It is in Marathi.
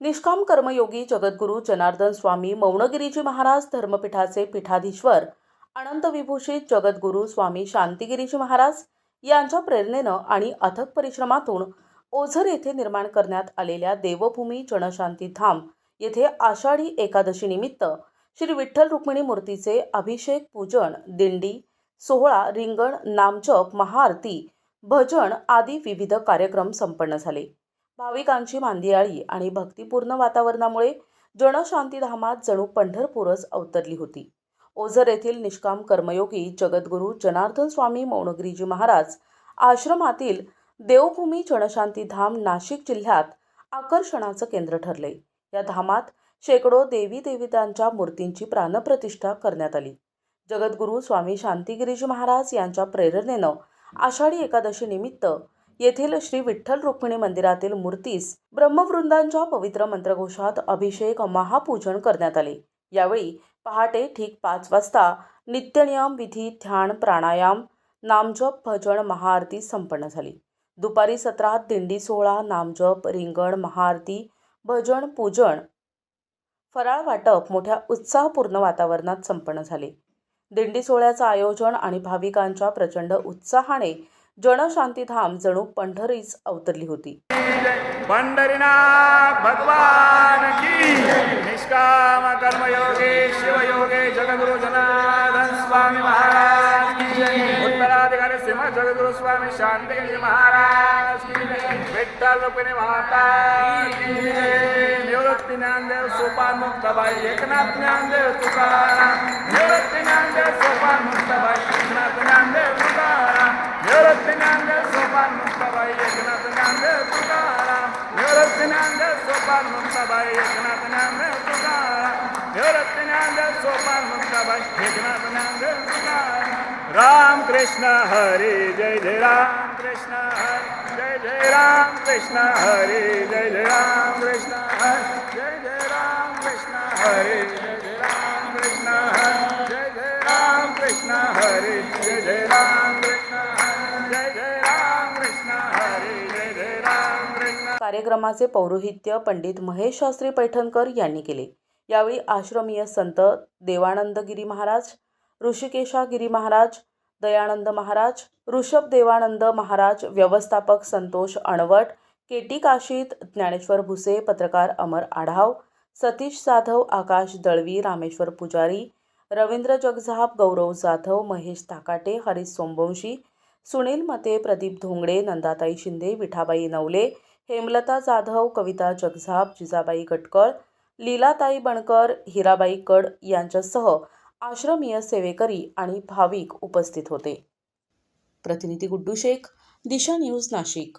निष्काम कर्मयोगी जगद्गुरू जनार्दन स्वामी मौनगिरीजी महाराज धर्मपीठाचे पीठाधीश्वर अनंत विभूषित जगद्गुरू स्वामी शांतिगिरीजी महाराज यांच्या प्रेरणेनं आणि अथक परिश्रमातून ओझर येथे निर्माण करण्यात आलेल्या देवभूमी जनशांती धाम येथे आषाढी एकादशी निमित्त श्री विठ्ठल रुक्मिणी मूर्तीचे अभिषेक पूजन दिंडी सोहळा रिंगण नामजप महाआरती भजन आदी विविध कार्यक्रम संपन्न झाले. भाविकांची मांदियाळी आणि भक्तिपूर्ण वातावरणामुळे जनशांतीधामात जणू पंढरपूरच अवतरली होती. ओझर येथील निष्काम कर्मयोगी जगद्गुरू जनार्दन स्वामी मौनगिरीजी महाराज आश्रमातील देवभूमी जनशांतीधाम नाशिक जिल्ह्यात आकर्षणाचं केंद्र ठरले. या धामात शेकडो देवी देवितांच्या मूर्तींची प्राणप्रतिष्ठा करण्यात आली. जगद्गुरू स्वामी शांतिगिरीजी महाराज यांच्या प्रेरणेनं आषाढी एकादशी निमित्त येथील श्री विठ्ठल रुक्मिणी मंदिरातील मूर्तीस ब्रह्मवृंदांच्या पवित्र मंत्रघोषात अभिषेक महापूजन करण्यात आले. यावेळी पहाटे ठीक पाच वाजता नित्यनियम विधी ध्यान प्राणायाम नामजप भजन महाआरती संपन्न झाली. दुपारी सत्रात दिंडी सोहळा नामजप रिंगण महाआरती भजन पूजन फराळ वाटप मोठ्या उत्साहपूर्ण वातावरणात संपन्न झाले. दिंडी सोहळ्याचं आयोजन आणि भाविकांच्या प्रचंड उत्साहाने जनशांतीधाम जणू पंढरीच अवतरली होती. पंढरीनाथ भगवान की निष्काम कर्मयोगे शिवयोगे जगगुरु जनार्दन स्वामी महाराज की उत्तराधिकारी सिंह जगगुरु स्वामी शांतिगिरी महाराज की विठ्ठल रुक्मिणी माता की निवृत्ती Dnyandev Sopan Muktabai Eknath Dnyandev Tukaram. sopan muktabay Eknath namde pukar Yorat namde sopan muktabay Eknath namde pukar Ram Krishna Hari Jai Jai Ram Krishna Hari Jai Jai Ram Krishna Hari Jai Jai Ram Krishna Hari Jai Jai Ram Krishna Hari Jai Jai Ram Krishna Hari Jai Jai Ram Krishna Hari Jai Jai Ram कार्यक्रमाचे पौरोहित्य पंडित महेश शास्त्री पैठणकर यांनी केले. यावेळी आश्रमीय संत देवानंदगिरी महाराज ऋषिकेशागिरी महाराज दयानंद महाराज ऋषभ देवानंद महाराज व्यवस्थापक संतोष अणवट केटी काशीत ज्ञानेश्वर भुसे पत्रकार अमर आढाव सतीश जाधव आकाश दळवी रामेश्वर पुजारी रवींद्र जगझाप गौरव जाधव महेश ताकाटे हरीश सोमवंशी सुनील मते प्रदीप धोंगडे नंदाताई शिंदे विठाबाई नवले हेमलता जाधव कविता जगझाप जिजाबाई गटकळ लीलाताई बणकर हिराबाई कड यांच्यासह आश्रमीय सेवेकरी आणि भाविक उपस्थित होते. प्रतिनिधी गुड्डू शेख दिशा न्यूज नाशिक.